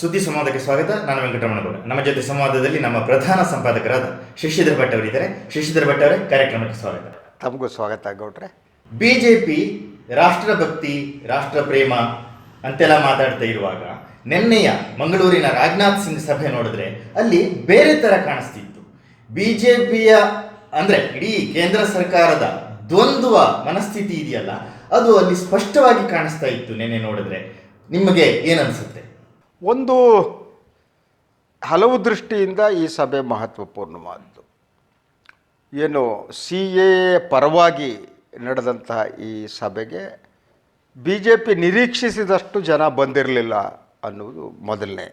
ಸುದ್ದಿ ಸಂವಾದಕ್ಕೆ ಸ್ವಾಗತ. ನಾನು ವೆಂಕಟರಮಣಗೌಡ ನಮ್ಮ ಜೊತೆ ಸಂವಾದದಲ್ಲಿ ನಮ್ಮ ಪ್ರಧಾನ ಸಂಪಾದಕರಾದ ಶಶಿಧರ್ ಭಟ್ ಅವರಿದ್ದಾರೆ. ಶಶಿಧರ್ ಭಟ್ ಅವರೇ ಕಾರ್ಯಕ್ರಮಕ್ಕೆ ಸ್ವಾಗತ. ತಮಗೂ ಸ್ವಾಗತ ಗೌಡ್ರೆ. ಬಿಜೆಪಿ ರಾಷ್ಟ್ರಭಕ್ತಿ ರಾಷ್ಟ್ರ ಪ್ರೇಮ ಅಂತೆಲ್ಲ ಮಾತಾಡ್ತಾ ಇರುವಾಗ ನಿನ್ನೆಯ ಮಂಗಳೂರಿನ ರಾಜನಾಥ್ ಸಿಂಗ್ ಸಭೆ ನೋಡಿದ್ರೆ ಅಲ್ಲಿ ಬೇರೆ ತರ ಕಾಣಿಸ್ತಿತ್ತು. ಬಿಜೆಪಿಯ ಅಂದ್ರೆ ಇಡೀ ಕೇಂದ್ರ ಸರ್ಕಾರದ ದ್ವಂದ್ವ ಮನಸ್ಥಿತಿ ಇದೆಯಲ್ಲ ಅದು ಅಲ್ಲಿ ಸ್ಪಷ್ಟವಾಗಿ ಕಾಣಿಸ್ತಾ ಇತ್ತು ನಿನ್ನೆ ನೋಡಿದ್ರೆ. ನಿಮಗೆ ಏನನ್ಸುತ್ತೆ ಒಂದು ಹಲವು ದೃಷ್ಟಿಯಿಂದ ಈ ಸಭೆ ಮಹತ್ವಪೂರ್ಣವಾದ್ದು. ಏನು ಸಿ ಎ ಪರವಾಗಿ ನಡೆದಂತಹ ಈ ಸಭೆಗೆ ಬಿ ಜೆ ಪಿ ನಿರೀಕ್ಷಿಸಿದಷ್ಟು ಜನ ಬಂದಿರಲಿಲ್ಲ ಅನ್ನುವುದು ಮೊದಲನೇ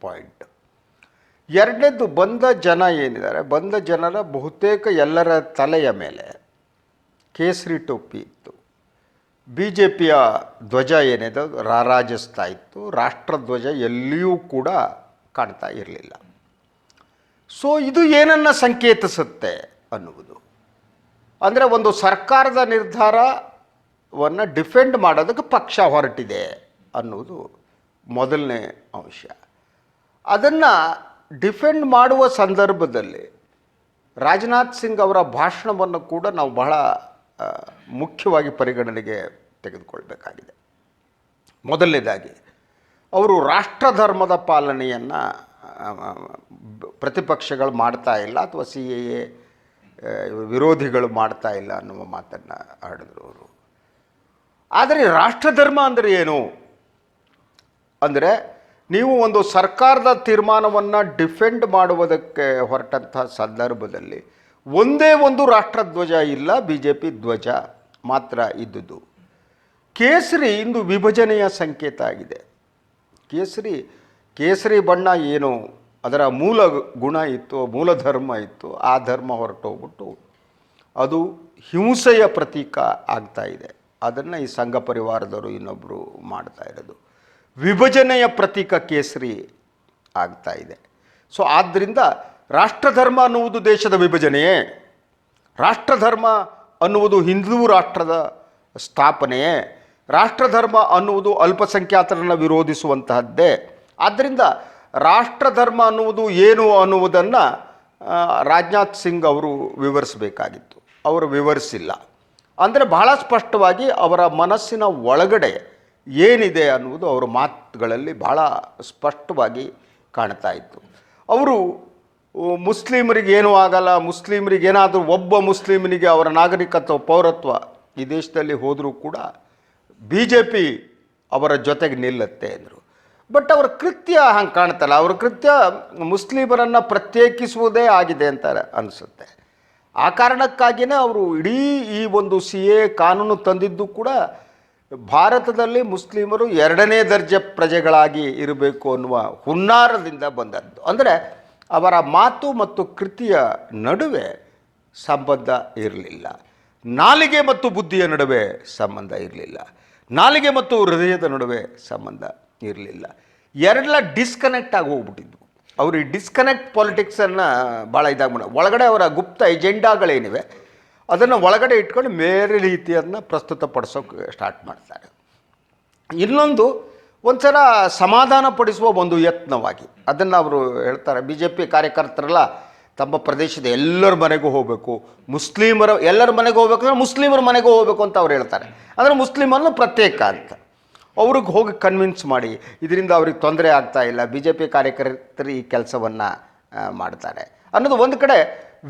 ಪಾಯಿಂಟ್ ಎರಡನೇದು ಬಂದ ಜನ ಏನಿದ್ದಾರೆ? ಬಂದ ಜನರ ಬಹುತೇಕ ಎಲ್ಲರ ತಲೆಯ ಮೇಲೆ ಕೇಸರಿ ಟೋಪಿ ಇತ್ತು. ಬಿ ಜೆ ಪಿಯ ಧ್ವಜ ಏನಿದೆ? ರಾರಾಜಿಸ್ತಾ ಇತ್ತು. ರಾಷ್ಟ್ರಧ್ವಜ ಎಲ್ಲಿಯೂ ಕೂಡ ಕಾಣ್ತಾ ಇರಲಿಲ್ಲ. ಸೊ ಇದು ಏನನ್ನು ಸಂಕೇತಿಸುತ್ತೆ ಅನ್ನುವುದು? ಅಂದರೆ ಒಂದು ಸರ್ಕಾರದ ನಿರ್ಧಾರವನ್ನು ಡಿಫೆಂಡ್ ಮಾಡೋದಕ್ಕೆ ಪಕ್ಷ ಹೊರಟಿದೆ ಅನ್ನುವುದು ಮೊದಲನೇ ಅಂಶ. ಅದನ್ನು ಡಿಫೆಂಡ್ ಮಾಡುವ ಸಂದರ್ಭದಲ್ಲಿ ರಾಜನಾಥ್ ಸಿಂಗ್ ಅವರ ಭಾಷಣವನ್ನು ಕೂಡ ನಾವು ಬಹಳ ಮುಖ್ಯವಾಗಿ ಪರಿಗಣನೆಗೆ ತೆಗೆದುಕೊಳ್ಬೇಕಾಗಿದೆ. ಮೊದಲನೇದಾಗಿ, ಅವರು ರಾಷ್ಟ್ರ ಧರ್ಮದ ಪಾಲನೆಯನ್ನು ಪ್ರತಿಪಕ್ಷಗಳು ಮಾಡ್ತಾ ಇಲ್ಲ ಅಥವಾ ಸಿ ಎ ಎ ವಿರೋಧಿಗಳು ಮಾಡ್ತಾ ಇಲ್ಲ ಅನ್ನುವ ಮಾತನ್ನು ಆಡಿದ್ರು ಅವರು. ಆದರೆ ರಾಷ್ಟ್ರಧರ್ಮ ಅಂದರೆ ಏನು? ಅಂದರೆ ನೀವು ಒಂದು ಸರ್ಕಾರದ ತೀರ್ಮಾನವನ್ನು ಡಿಫೆಂಡ್ ಮಾಡುವುದಕ್ಕೆ ಹೊರಟಂಥ ಸಂದರ್ಭದಲ್ಲಿ ಒಂದೇ ಒಂದು ರಾಷ್ಟ್ರಧ್ವಜ ಇಲ್ಲ, ಬಿ ಜೆ ಪಿ ಧ್ವಜ ಮಾತ್ರ ಇದ್ದುದು ಕೇಸರಿ ಇಂದು ವಿಭಜನೆಯ ಸಂಕೇತ ಆಗಿದೆ. ಕೇಸರಿ ಕೇಸರಿ ಬಣ್ಣ ಏನು? ಅದರ ಮೂಲ ಗುಣ ಇತ್ತು, ಮೂಲ ಧರ್ಮ ಇತ್ತು, ಆ ಧರ್ಮ ಹೊರಟೋಗ್ಬಿಟ್ಟು ಅದು ಹಿಂಸೆಯ ಪ್ರತೀಕ ಆಗ್ತಾ ಇದೆ. ಅದನ್ನು ಈ ಸಂಘ ಪರಿವಾರದವರು ಇನ್ನೊಬ್ಬರು ಮಾಡ್ತಾ ಇರೋದು. ವಿಭಜನೆಯ ಪ್ರತೀಕ ಕೇಸರಿ ಆಗ್ತಾ ಇದೆ. ಸೊ ಆದ್ದರಿಂದ ರಾಷ್ಟ್ರಧರ್ಮ ಅನ್ನುವುದು ದೇಶದ ವಿಭಜನೆಯೇ? ರಾಷ್ಟ್ರಧರ್ಮ ಅನ್ನುವುದು ಹಿಂದೂ ರಾಷ್ಟ್ರದ ಸ್ಥಾಪನೆಯೇ? ರಾಷ್ಟ್ರಧರ್ಮ ಅನ್ನುವುದು ಅಲ್ಪಸಂಖ್ಯಾತರನ್ನು ವಿರೋಧಿಸುವಂತಹದ್ದೇ. ಆದ್ದರಿಂದ ರಾಷ್ಟ್ರಧರ್ಮ ಅನ್ನುವುದು ಏನು ಅನ್ನುವುದನ್ನು ರಾಜನಾಥ್ ಸಿಂಗ್ ಅವರು ವಿವರಿಸಬೇಕಾಗಿತ್ತು. ಅವರು ವಿವರಿಸಿಲ್ಲ. ಅಂದರೆ ಬಹಳ ಸ್ಪಷ್ಟವಾಗಿ ಅವರ ಮನಸ್ಸಿನ ಒಳಗಡೆ ಏನಿದೆ ಅನ್ನುವುದು ಅವರ ಮಾತುಗಳಲ್ಲಿ ಬಹಳ ಸ್ಪಷ್ಟವಾಗಿ ಕಾಣ್ತಾ ಇತ್ತು. ಅವರು ಮುಸ್ಲಿಮರಿಗೆ ಏನೂ ಆಗಲ್ಲ, ಮುಸ್ಲಿಮರಿಗೆ ಏನಾದರೂ ಒಬ್ಬ ಮುಸ್ಲಿಮನಿಗೆ ಅವರ ನಾಗರಿಕತ್ವ, ಪೌರತ್ವ ಈ ದೇಶದಲ್ಲಿ ಹೋದರೂ ಕೂಡ ಬಿ ಜೆ ಪಿ ಅವರ ಜೊತೆಗೆ ನಿಲ್ಲುತ್ತೆ ಅಂದರು. ಬಟ್ ಅವರ ಕೃತ್ಯ ಹಂಗೆ ಕಾಣ್ತಲ್ಲ, ಅವರ ಕೃತ್ಯ ಮುಸ್ಲಿಮರನ್ನು ಪ್ರತ್ಯೇಕಿಸುವುದೇ ಆಗಿದೆ ಅಂತ ಅನಿಸುತ್ತೆ. ಆ ಕಾರಣಕ್ಕಾಗಿಯೇ ಅವರು ಇಡೀ ಈ ಒಂದು ಸಿ ಎ ಕಾನೂನು ತಂದಿದ್ದು ಕೂಡ ಭಾರತದಲ್ಲಿ ಮುಸ್ಲಿಮರು ಎರಡನೇ ದರ್ಜೆ ಪ್ರಜೆಗಳಾಗಿ ಇರಬೇಕು ಅನ್ನುವ ಹುನ್ನಾರದಿಂದ ಬಂದದ್ದು. ಅಂದರೆ ಅವರ ಮಾತು ಮತ್ತು ಕೃತಿಯ ನಡುವೆ ಸಂಬಂಧ ಇರಲಿಲ್ಲ. ನಾಲಿಗೆ ಮತ್ತು ಬುದ್ಧಿಯ ನಡುವೆ ಸಂಬಂಧ ಇರಲಿಲ್ಲ. ನಾಲಿಗೆ ಮತ್ತು ಹೃದಯದ ನಡುವೆ ಸಂಬಂಧ ಇರಲಿಲ್ಲ. ಎರಡೆಲ್ಲ ಡಿಸ್ಕನೆಕ್ಟ್ ಆಗಿ ಹೋಗ್ಬಿಟ್ಟಿದ್ವು ಅವರು ಈ ಡಿಸ್ಕನೆಕ್ಟ್ ಪಾಲಿಟಿಕ್ಸನ್ನು ಭಾಳ ಇದಾಗ್ಬಿಡ ಒಳಗಡೆ ಅವರ ಗುಪ್ತ ಎಜೆಂಡಾಗಳೇನಿವೆ ಅದನ್ನು ಒಳಗಡೆ ಇಟ್ಕೊಂಡು ಬೇರೆ ರೀತಿಯನ್ನು ಪ್ರಸ್ತುತಪಡಿಸೋಕೆ ಸ್ಟಾರ್ಟ್ ಮಾಡ್ತಾರೆ. ಇನ್ನೊಂದು, ಒಂಥರ ಸಮಾಧಾನ ಪಡಿಸುವ ಒಂದು ಯತ್ನವಾಗಿ. ಅದನ್ನು ಅವರು ಹೇಳ್ತಾರೆ ಬಿ ಜೆ ಪಿ ಕಾರ್ಯಕರ್ತರೆಲ್ಲ ತಮ್ಮ ಪ್ರದೇಶದ ಎಲ್ಲರ ಮನೆಗೂ ಹೋಗಬೇಕು. ಮುಸ್ಲಿಮರ ಎಲ್ಲರ ಮನೆಗೂ ಹೋಗ್ಬೇಕು ಅಂದರೆ ಮುಸ್ಲಿಮರ ಮನೆಗೂ ಹೋಗಬೇಕು ಅಂತ ಅವ್ರು ಹೇಳ್ತಾರೆ. ಅಂದರೆ ಮುಸ್ಲಿಮನ್ನು ಪ್ರತ್ಯೇಕ ಅಂತ. ಅವ್ರಿಗೆ ಹೋಗಿ ಕನ್ವಿನ್ಸ್ ಮಾಡಿ, ಇದರಿಂದ ಅವ್ರಿಗೆ ತೊಂದರೆ ಆಗ್ತಾ ಇಲ್ಲ ಬಿ ಜೆ ಪಿ ಕಾರ್ಯಕರ್ತರು ಈ ಕೆಲಸವನ್ನು ಮಾಡ್ತಾರೆ. ಅನ್ನೋದು ಒಂದು ಕಡೆ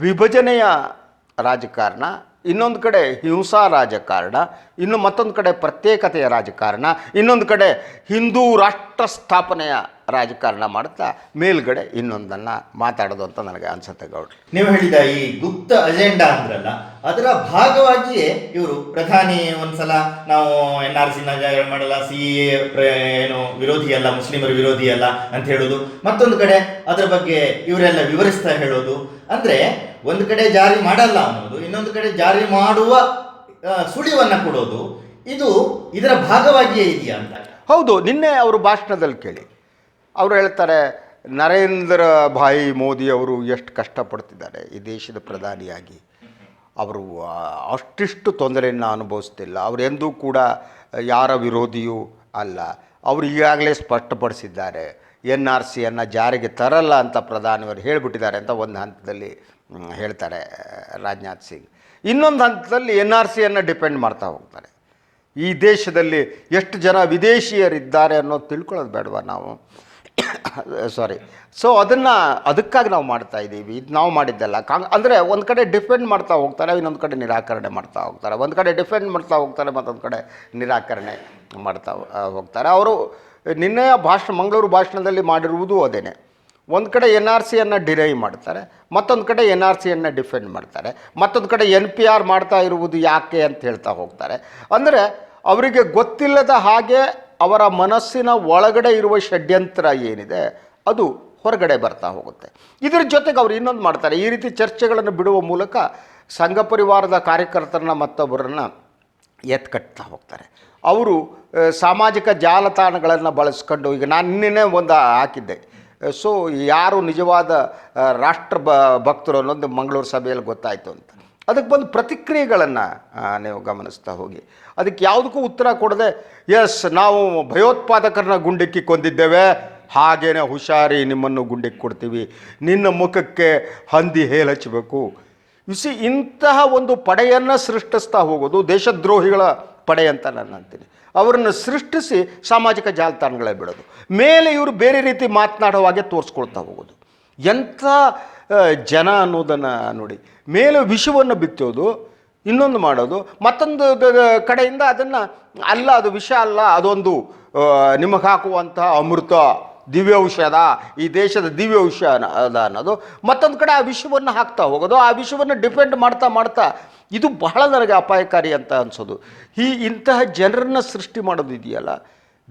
ವಿಭಜನೆಯ ರಾಜಕಾರಣ ಇನ್ನೊಂದು ಕಡೆ ಹಿಂಸಾ ರಾಜಕಾರಣ, ಇನ್ನು ಮತ್ತೊಂದು ಕಡೆ ಪ್ರತ್ಯೇಕತೆಯ ರಾಜಕಾರಣ, ಇನ್ನೊಂದು ಕಡೆ ಹಿಂದೂ ರಾಷ್ಟ್ರ ಸ್ಥಾಪನೆಯ ರಾಜಕಾರಣ ಮಾಡ್ತಾ ಮೇಲ್ಗಡೆ ಇನ್ನೊಂದನ್ನು ಮಾತಾಡೋದು ಅಂತ ನನಗೆ ಅನ್ಸುತ್ತೆ ಗೌಡ್ರಿ. ನೀವು ಹೇಳಿದ ಈ ಗುಪ್ತ ಅಜೆಂಡಾ ಅಂದ್ರಲ್ಲ, ಅದರ ಭಾಗವಾಗಿಯೇ ಇವರು ಪ್ರಧಾನಿ ಒಂದ್ಸಲ ನಾವು ಎನ್ ಆರ್ ಸಿ ಮಾಡಲ್ಲ, ಸಿ ಏನು ವಿರೋಧಿ ಅಲ್ಲ, ಮುಸ್ಲಿಮರ ವಿರೋಧಿ ಅಲ್ಲ ಅಂತ ಹೇಳೋದು. ಮತ್ತೊಂದು ಕಡೆ ಅದರ ಬಗ್ಗೆ ಇವರೆಲ್ಲ ವಿವರಿಸ್ತಾ ಹೇಳೋದು. ಅಂದ್ರೆ ಒಂದು ಕಡೆ ಜಾರಿ ಮಾಡಲ್ಲ ಅನ್ನೋದು, ಇನ್ನೊಂದು ಕಡೆ ಜಾರಿ ಮಾಡುವ ಸುಳಿವನ್ನು ಕೊಡೋದು, ಇದು ಇದರ ಭಾಗವಾಗಿಯೇ ಇದೆಯಾ ಅಂತ. ಹೌದು, ನಿನ್ನೆ ಅವರು ಭಾಷಣದಲ್ಲಿ ಕೇಳಿ. ಅವರು ಹೇಳ್ತಾರೆ, ನರೇಂದ್ರ ಭಾಯಿ ಮೋದಿ ಅವರು ಎಷ್ಟು ಕಷ್ಟಪಡ್ತಿದ್ದಾರೆ, ಈ ದೇಶದ ಪ್ರಧಾನಿಯಾಗಿ. ಅವರು ಅಷ್ಟಿಷ್ಟು ತೊಂದರೆಯನ್ನು ಅನುಭವಿಸ್ತಿಲ್ಲ. ಅವರೆಂದೂ ಕೂಡ, ಯಾರ ವಿರೋಧಿಯೂ ಅಲ್ಲ. ಅವರು ಈಗಾಗಲೇ ಸ್ಪಷ್ಟಪಡಿಸಿದ್ದಾರೆ. ಎನ್ ಆರ್ ಸಿಯನ್ನು ಜಾರಿಗೆ ತರಲ್ಲ ಅಂತ ಪ್ರಧಾನಿಯವರು ಹೇಳಿಬಿಟ್ಟಿದ್ದಾರೆ ಅಂತ ಒಂದು ಹಂತದಲ್ಲಿ ಹೇಳ್ತಾರೆ, ರಾಜನಾಥ್ ಸಿಂಗ್. ಇನ್ನೊಂದು ಹಂತದಲ್ಲಿ ಎನ್ ಆರ್ ಸಿಯನ್ನು ಡಿಪೆಂಡ್ ಮಾಡ್ತಾ ಹೋಗ್ತಾರೆ. ಈ ದೇಶದಲ್ಲಿ ಎಷ್ಟು ಜನ ವಿದೇಶಿಯರಿದ್ದಾರೆ ಅನ್ನೋದು ತಿಳ್ಕೊಳ್ಳೋದು ಬೇಡವಾ ನಾವು? ಸಾರಿ ಸೊ ಅದನ್ನು, ಅದಕ್ಕಾಗಿ ನಾವು ಮಾಡ್ತಾ ಇದ್ದೀವಿ. ಇದು ನಾವು ಮಾಡಿದ್ದಲ್ಲ. ಕಾಂಗ್, ಅಂದರೆ ಒಂದು ಕಡೆ ಡಿಫೆಂಡ್ ಮಾಡ್ತಾ ಹೋಗ್ತಾರೆ, ಇನ್ನೊಂದು ಕಡೆ ನಿರಾಕರಣೆ ಮಾಡ್ತಾ ಹೋಗ್ತಾರೆ. ಒಂದು ಕಡೆ ಡಿಫೆಂಡ್ ಮಾಡ್ತಾ ಹೋಗ್ತಾರೆ, ಮತ್ತೊಂದು ಕಡೆ ನಿರಾಕರಣೆ ಮಾಡ್ತಾ ಹೋಗ್ತಾರೆ. ಅವರು ನಿನ್ನೆಯ ಭಾಷಣ, ಮಂಗಳೂರು ಭಾಷಣದಲ್ಲಿ ಮಾಡಿರುವುದು ಅದೇನೆ. ಒಂದು ಕಡೆ ಎನ್ ಆರ್ ಸಿಯನ್ನು ಡಿರೈವ್ ಮಾಡ್ತಾರೆ, ಮತ್ತೊಂದು ಕಡೆ ಎನ್ ಆರ್ ಸಿಯನ್ನು ಡಿಫೆಂಡ್ ಮಾಡ್ತಾರೆ, ಮತ್ತೊಂದು ಕಡೆ ಎನ್ ಪಿ ಆರ್ ಮಾಡ್ತಾ ಇರುವುದು ಯಾಕೆ ಅಂತ ಹೇಳ್ತಾ ಹೋಗ್ತಾರೆ. ಅಂದರೆ ಅವರಿಗೆ ಗೊತ್ತಿಲ್ಲದ ಹಾಗೆ ಅವರ ಮನಸ್ಸಿನ ಒಳಗಡೆ ಇರುವ ಷಡ್ಯಂತ್ರ ಏನಿದೆ, ಅದು ಹೊರಗಡೆ ಬರ್ತಾ ಹೋಗುತ್ತೆ. ಇದರ ಜೊತೆಗೆ ಅವರು ಇನ್ನೊಂದು ಮಾಡ್ತಾರೆ, ಈ ರೀತಿ ಚರ್ಚೆಗಳನ್ನು ಬಿಡುವ ಮೂಲಕ ಸಂಘ ಪರಿವಾರದ ಕಾರ್ಯಕರ್ತರನ್ನ ಮತ್ತೊಬ್ಬರನ್ನ ಎತ್ಕಟ್ತಾ ಹೋಗ್ತಾರೆ. ಅವರು ಸಾಮಾಜಿಕ ಜಾಲತಾಣಗಳನ್ನು ಬಳಸ್ಕೊಂಡು ಈಗ ನಾನು ನಿನ್ನೆ ಒಂದು ಹಾಕಿದ್ದೆ. ಸೊ, ಯಾರು ನಿಜವಾದ ರಾಷ್ಟ್ರ ಬ, ಭಕ್ತರು ಅನ್ನೋದು ಮಂಗಳೂರು ಸಭೆಯಲ್ಲಿ ಗೊತ್ತಾಯಿತು ಅಂತ. ಅದಕ್ಕೆ ಬಂದು ಪ್ರತಿಕ್ರಿಯೆಗಳನ್ನು ನೀವು ಗಮನಿಸ್ತಾ ಹೋಗಿ. ಅದಕ್ಕೆ ಯಾವುದಕ್ಕೂ ಉತ್ತರ ಕೊಡದೆ ಎಸ್ ನಾವು ಭಯೋತ್ಪಾದಕರನ್ನ ಗುಂಡಿಕ್ಕಿ ಕೊಂದಿದ್ದೇವೆ. ಹಾಗೇನೆ ಹುಷಾರಿ ನಿಮ್ಮನ್ನು ಗುಂಡಿಕ್ಕಿ ಕೊಡ್ತೀವಿ. ನಿನ್ನ ಮುಖಕ್ಕೆ ಹಂದಿ ಹೇಲ್ ಹಚ್ಚಬೇಕು ಸಿ ಇಂತಹ ಒಂದು ಪಡೆಯನ್ನು ಸೃಷ್ಟಿಸ್ತಾ ಹೋಗೋದು ದೇಶದ್ರೋಹಿಗಳ ಪಡೆ ಅಂತ ನಾನು ಅಂತೀನಿ. ಅವರನ್ನು ಸೃಷ್ಟಿಸಿ ಸಾಮಾಜಿಕ ಜಾಲತಾಣಗಳೇ ಬಿಡೋದು. ಮೇಲೆ ಇವರು ಬೇರೆ ರೀತಿ ಮಾತನಾಡೋ ಹಾಗೆ ತೋರಿಸ್ಕೊಳ್ತಾ ಹೋಗೋದು. ಎಂಥ ಜನ ಅನ್ನೋದನ್ನು ನೋಡಿ. ಮೇಲೆ ವಿಷವನ್ನು ಬಿತ್ತೋದು, ಇನ್ನೊಂದು ಮಾಡೋದು. ಮತ್ತೊಂದು ಕಡೆಯಿಂದ ಅದನ್ನು ಅಲ್ಲ, ಅದು ವಿಷ ಅಲ್ಲ, ಅದೊಂದು ನಿಮಗೆ ಹಾಕುವಂತಹ ಅಮೃತ. ದಿವ್ಯ ಔಷಧ ಈ ದೇಶದ ದಿವ್ಯ ಔಷಧ ಅನ್ನೋದು. ಮತ್ತೊಂದು ಕಡೆ ಆ ವಿಷವನ್ನು ಹಾಕ್ತಾ ಹೋಗೋದು. ಆ ವಿಷವನ್ನು ಡಿಪೆಂಡ್ ಮಾಡ್ತಾ ಮಾಡ್ತಾ ಇದು ಬಹಳ ನನಗೆ ಅಪಾಯಕಾರಿ ಅಂತ ಅನಿಸೋದು. ಈ ಇಂತಹ ಜನರನ್ನು ಸೃಷ್ಟಿ ಮಾಡೋದು ಇದೆಯಲ್ಲ?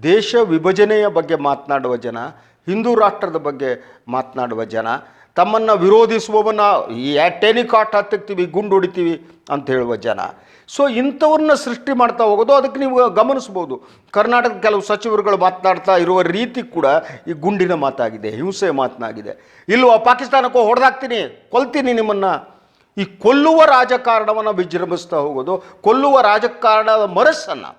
ದೇಶ ವಿಭಜನೆಯ ಬಗ್ಗೆ ಮಾತನಾಡುವ ಜನ, ಹಿಂದೂ ರಾಷ್ಟ್ರದ ಬಗ್ಗೆ ಮಾತನಾಡುವ ಜನ, ತಮ್ಮನ್ನು ವಿರೋಧಿಸುವವನ ಈ ಟೆನಿಕಾಟ್ ಹತ್ತಿಕ್ತೀವಿ ಗುಂಡು ಹೊಡಿತೀವಿ ಅಂತ ಹೇಳುವ ಜನ. ಸೊ ಇಂಥವ್ರನ್ನ ಸೃಷ್ಟಿ ಮಾಡ್ತಾ ಹೋಗೋದು, ಅದಕ್ಕೆ ನೀವು ಗಮನಿಸ್ಬೋದು. ಕರ್ನಾಟಕದ ಕೆಲವು ಸಚಿವರುಗಳು ಮಾತನಾಡ್ತಾ ಇರುವ ರೀತಿ ಕೂಡ ಈ ಗುಂಡಿನ ಮಾತಾಗಿದೆ, ಹಿಂಸೆ ಮಾತನಾಗಿದೆ. ಇಲ್ವಾ, ಪಾಕಿಸ್ತಾನಕ್ಕೂ ಹೊಡೆದಾಕ್ತೀನಿ, ಕೊಲ್ತೀನಿ ನಿಮ್ಮನ್ನು. ಈ ಕೊಲ್ಲುವ ರಾಜಕಾರಣವನ್ನು ವಿಜೃಂಭಿಸ್ತಾ ಹೋಗೋದು, ಕೊಲ್ಲುವ ರಾಜಕಾರಣದ ಮನಸ್ಸನ್ನು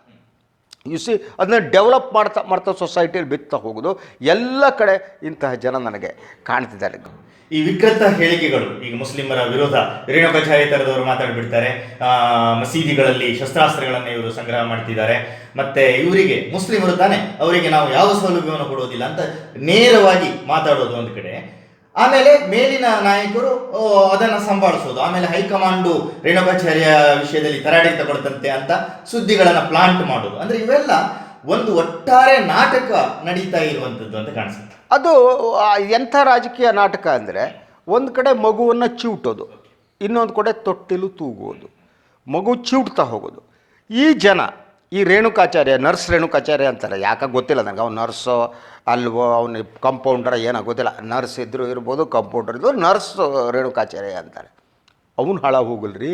ಸಿ ಅದನ್ನ ಡೆವಲಪ್ ಮಾಡ್ತಾ ಮಾಡ್ತಾ ಸೊಸೈಟಿಯಲ್ಲಿ ಬಿತ್ತಾ ಹೋಗೋದು. ಎಲ್ಲ ಕಡೆ ಇಂತಹ ಜನ ನನಗೆ ಕಾಣ್ತಿದ್ದಾರೆ. ಈ ವಿಕೃತ ಹೇಳಿಕೆಗಳು, ಈಗ ಮುಸ್ಲಿಮರ ವಿರೋಧ ರೇಣುಕಾಚಾರ್ಯ ತರದವರು ಮಾತಾಡಿಬಿಡ್ತಾರೆ ಮಸೀದಿಗಳಲ್ಲಿ ಶಸ್ತ್ರಾಸ್ತ್ರಗಳನ್ನು ಇವರು ಸಂಗ್ರಹ ಮಾಡ್ತಿದ್ದಾರೆ, ಮತ್ತೆ ಇವರಿಗೆ, ಮುಸ್ಲಿಮರು ತಾನೆ, ಅವರಿಗೆ ನಾವು ಯಾವ ಸೌಲಭ್ಯವನ್ನು ಕೊಡುವುದಿಲ್ಲ ಅಂತ ನೇರವಾಗಿ ಮಾತಾಡೋದು ಒಂದು ಕಡೆ. ಆಮೇಲೆ ಮೇಲಿನ ನಾಯಕರು ಅದನ್ನು ಸಂಭಾಳಿಸೋದು. ಆಮೇಲೆ ಹೈಕಮಾಂಡು ರೇಣುಕಾಚಾರ್ಯ ವಿಷಯದಲ್ಲಿ ತರಾಟೆ ತಗೊಳ್ತಂತೆ ಅಂತ ಸುದ್ದಿಗಳನ್ನ ಪ್ಲಾಂಟ್ ಮಾಡೋದು. ಅಂದ್ರೆ ಇವೆಲ್ಲ ಒಂದು ಒಟ್ಟಾರೆ ನಾಟಕ ನಡೀತಾ ಇರುವಂಥದ್ದು ಅಂತ ಕಾಣಿಸುತ್ತೆ. ಅದು ಎಂಥ ರಾಜಕೀಯ ನಾಟಕ ಅಂದರೆ ಒಂದು ಕಡೆ ಮಗುವನ್ನು ಚಿವುಟೋದು, ಇನ್ನೊಂದು ಕಡೆ ತೊಟ್ಟಿಲು ತೂಗುವುದು, ಮಗು ಚಿವುಟ್ತಾ ಹೋಗೋದು. ಈ ಜನ, ಈ ರೇಣುಕಾಚಾರ್ಯ, ನರ್ಸ್ ರೇಣುಕಾಚಾರ್ಯ ಅಂತಾರೆ, ಯಾಕೆ ಗೊತ್ತಿಲ್ಲ ನನಗೆ ಅವ್ನು ನರ್ಸೋ ಅಲ್ವೋ, ಅವನು ಕಂಪೌಂಡರ್ ಏನೋ ಗೊತ್ತಿಲ್ಲ. ನರ್ಸ್ ಇದ್ದರೂ ಇರ್ಬೋದು ಕಂಪೌಂಡರ್ ಇದ್ದರು ನರ್ಸ್ ರೇಣುಕಾಚಾರ್ಯ ಅಂತಾರೆ. ಅವನು ಹಾಳ ಹೋಗಲ್ರಿ,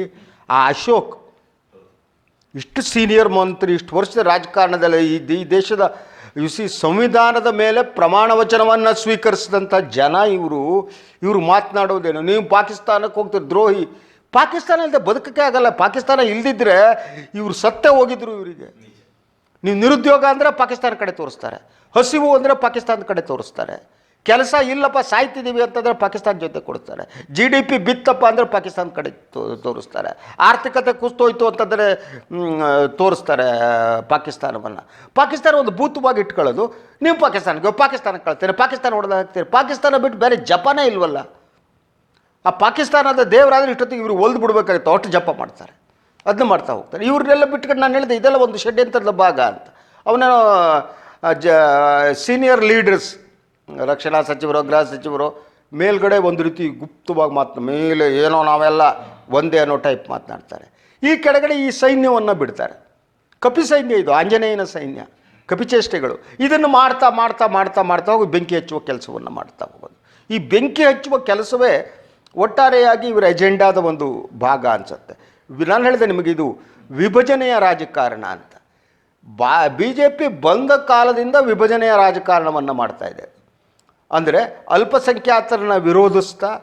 ಆ ಅಶೋಕ್ ಇಷ್ಟು ಸೀನಿಯರ್ ಮಂತ್ರಿ, ಇಷ್ಟು ವರ್ಷದ ರಾಜಕಾರಣದಲ್ಲಿ ಈ ಈ ದೇಶದ ಯು ಸಿ ಸಂವಿಧಾನದ ಮೇಲೆ ಪ್ರಮಾಣ ವಚನವನ್ನು ಸ್ವೀಕರಿಸಿದಂಥ ಜನ ಇವರು ಇವರು ಮಾತನಾಡೋದೇನು? ನೀವು ಪಾಕಿಸ್ತಾನಕ್ಕೆ ಹೋಗ್ತೀರಿ ದ್ರೋಹಿ, ಪಾಕಿಸ್ತಾನ ಇಲ್ಲದೆ ಬದುಕಕ್ಕೆ ಆಗಲ್ಲ. ಪಾಕಿಸ್ತಾನ ಇಲ್ದಿದ್ರೆ ಇವರು ಸತ್ತೇ ಹೋಗಿದ್ರು ಇವರಿಗೆ. ನೀವು ನಿರುದ್ಯೋಗ ಅಂದರೆ ಪಾಕಿಸ್ತಾನ ಕಡೆ ತೋರಿಸ್ತಾರೆ. ಹಸಿವು ಅಂದರೆ ಪಾಕಿಸ್ತಾನದ ಕಡೆ ತೋರಿಸ್ತಾರೆ. ಕೆಲಸ ಇಲ್ಲಪ್ಪ ಸಾಯ್ತಿದ್ದೀವಿ ಅಂತಂದರೆ ಪಾಕಿಸ್ತಾನ ಜೊತೆ ಕೊಡ್ತಾರೆ. ಜಿ ಡಿ ಪಿ ಬಿತ್ತಪ್ಪ ಅಂದರೆ ಪಾಕಿಸ್ತಾನ ಕಡೆ ತೋರಿಸ್ತಾರೆ. ಆರ್ಥಿಕತೆ ಕುಸ್ತೋಯ್ತು ಅಂತಂದರೆ ತೋರಿಸ್ತಾರೆ ಪಾಕಿಸ್ತಾನವನ್ನು. ಪಾಕಿಸ್ತಾನ ಒಂದು ಭೂತವಾಗಿ ಇಟ್ಕೊಳ್ಳೋದು. ನೀವು ಪಾಕಿಸ್ತಾನಕ್ಕೆ ಪಾಕಿಸ್ತಾನಕ್ಕೆ ಕಳ್ತೀರಿ, ಪಾಕಿಸ್ತಾನ ಹೊಡೆದ ಪಾಕಿಸ್ತಾನ ಬಿಟ್ಟು ಬೇರೆ ಜಪಾನೇ ಇಲ್ವಲ್ಲ? ಆ ಪಾಕಿಸ್ತಾನದ ದೇವರಾದ್ರೆ ಇಷ್ಟೊತ್ತಿಗೆ ಇವರು ಒಲ್ದು ಬಿಡ್ಬೇಕಾಗಿತ್ತು, ಅಷ್ಟು ಜಪ ಮಾಡ್ತಾರೆ. ಅದನ್ನ ಮಾಡ್ತಾ ಹೋಗ್ತಾರೆ. ಇವ್ರನ್ನೆಲ್ಲ ಬಿಟ್ಕೊಂಡು ನಾನು ಹೇಳಿದೆ, ಇದೆಲ್ಲ ಒಂದು ಷಡ್ಯಂತ್ರದ ಭಾಗ ಅಂತ. ಅವನ ಜ ಸೀನಿಯರ್ ಲೀಡರ್ಸ್ ರಕ್ಷಣಾ ಸಚಿವರು, ಗೃಹ ಸಚಿವರು, ಮೇಲ್ಗಡೆ ಒಂದು ರೀತಿ ಗುಪ್ತವಾಗಿ ಮಾತು, ಮೇಲೆ ಏನೋ ನಾವೆಲ್ಲ ಒಂದೇ ಅನ್ನೋ ಟೈಪ್ ಮಾತನಾಡ್ತಾರೆ. ಈ ಕೆಳಗಡೆ ಈ ಸೈನ್ಯವನ್ನು ಬಿಡ್ತಾರೆ. ಕಪಿ ಸೈನ್ಯ ಇದು, ಆಂಜನೇಯನ ಸೈನ್ಯ ಕಪಿಚೇಷ್ಟೆಗಳು ಇದನ್ನು ಮಾಡ್ತಾ ಮಾಡ್ತಾ ಮಾಡ್ತಾ ಮಾಡ್ತಾ ಹೋಗಿ ಬೆಂಕಿ ಹಚ್ಚುವ ಕೆಲಸವನ್ನು ಮಾಡ್ತಾ ಹೋಗೋದು. ಈ ಬೆಂಕಿ ಹಚ್ಚುವ ಕೆಲಸವೇ ಒಟ್ಟಾರೆಯಾಗಿ ಇವರ ಎಜೆಂಡಾದ ಒಂದು ಭಾಗ ಅನಿಸುತ್ತೆ. ನಾನು ಹೇಳಿದೆ ನಿಮಗೆ ಇದು ವಿಭಜನೆಯ ರಾಜಕಾರಣ ಅಂತ. ಬಾ ಬಿ ಜೆ ಪಿ ಬಂದ ಕಾಲದಿಂದ ವಿಭಜನೆಯ ರಾಜಕಾರಣವನ್ನು ಮಾಡ್ತಾ ಇದೆ. ಅಂದರೆ ಅಲ್ಪಸಂಖ್ಯಾತರನ್ನ ವಿರೋಧಿಸ್ತಾ,